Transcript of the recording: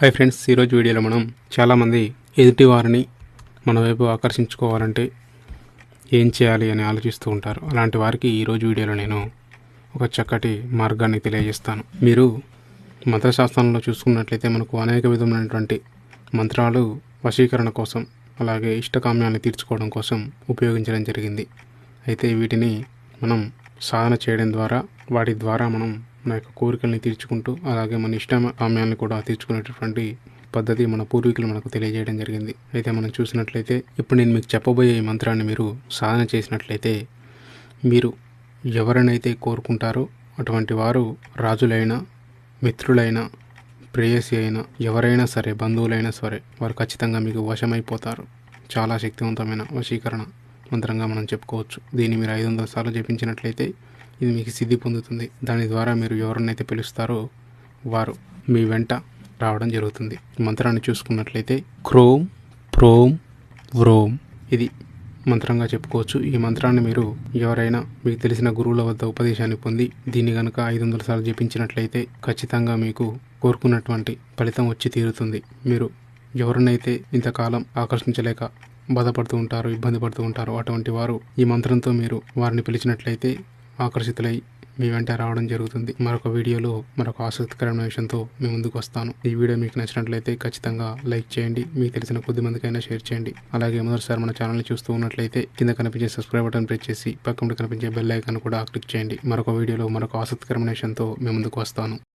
Hi friends ఈరోజు వీడియోలో మనం చాలామంది ఎదుటి వారిని మన వైపు ఆకర్షించుకోవాలంటే ఏం చేయాలి అని ఆలోచిస్తూ ఉంటారు. అలాంటి వారికి ఈరోజు వీడియోలో నేను ఒక చక్కటి మార్గాన్ని తెలియజేస్తాను. మీరు మంత్రశాస్త్రంలో చూసుకున్నట్లయితే మనకు అనేక విధమైనటువంటి మంత్రాలు వశీకరణ కోసం అలాగే ఇష్టకామ్యాన్ని తీర్చుకోవడం కోసం ఉపయోగించడం జరిగింది. అయితే వీటిని మనం సాధన చేయడం ద్వారా వాటి ద్వారా మనం మన యొక్క కోరికల్ని తీర్చుకుంటూ అలాగే మన ఇష్ట కామ్యాలను కూడా తీర్చుకునేటటువంటి పద్ధతి మన పూర్వీకులు మనకు తెలియజేయడం జరిగింది. అయితే మనం చూసినట్లయితే ఇప్పుడు నేను మీకు చెప్పబోయే ఈ మంత్రాన్ని మీరు సాధన చేసినట్లయితే మీరు ఎవరినైతే కోరుకుంటారో అటువంటి వారు రాజులైనా మిత్రులైనా ప్రేయసి అయినా ఎవరైనా సరే బంధువులైనా సరే వారు ఖచ్చితంగా మీకు వశమైపోతారు. చాలా శక్తివంతమైన వశీకరణ మంత్రంగా మనం చెప్పుకోవచ్చు. దీన్ని మీరు ఐదు వందల సార్లు జపించినట్లయితే ఇది మీకు సిద్ధి పొందుతుంది. దాని ద్వారా మీరు ఎవరినైతే పిలుస్తారో వారు మీ వెంట రావడం జరుగుతుంది. ఈ మంత్రాన్ని చూసుకున్నట్లయితే క్రోమ్ ప్రోమ్ వ్రోమ్ ఇది మంత్రంగా చెప్పుకోవచ్చు. ఈ మంత్రాన్ని మీరు ఎవరైనా మీకు తెలిసిన గురువుల వద్ద ఉపదేశాన్ని పొంది దీన్ని కనుక ఐదు వందల సార్లు జపించినట్లయితే ఖచ్చితంగా మీకు కోరుకున్నటువంటి ఫలితం వచ్చి తీరుతుంది. మీరు ఎవరినైతే ఇంతకాలం ఆకర్షించలేక బాధపడుతూ ఉంటారు ఇబ్బంది పడుతూ ఉంటారు అటువంటి వారు ఈ మంత్రంతో మీరు వారిని పిలిచినట్లయితే ఆకర్షితులై మీ వెంట రావడం జరుగుతుంది. మరొక వీడియోలో మరొక ఆసక్తికరమైన విషయంతో మీ ముందుకు వస్తాను. ఈ వీడియో మీకు నచ్చినట్లయితే ఖచ్చితంగా లైక్ చేయండి. మీకు తెలిసిన కొద్ది మందికైనా షేర్ చేయండి. అలాగే మొదటిసారి మన ఛానల్ని చూస్తూ ఉన్నట్లయితే కింద కనిపించే సబ్స్క్రైబ్ బటన్ ప్రెస్ చేసి పక్కన కనిపించే బెల్ ఐకాన్ కూడా క్లిక్ చేయండి. మరొక వీడియోలో మరొక ఆసక్తికరమైన విషయంతో మీ ముందుకు వస్తాను.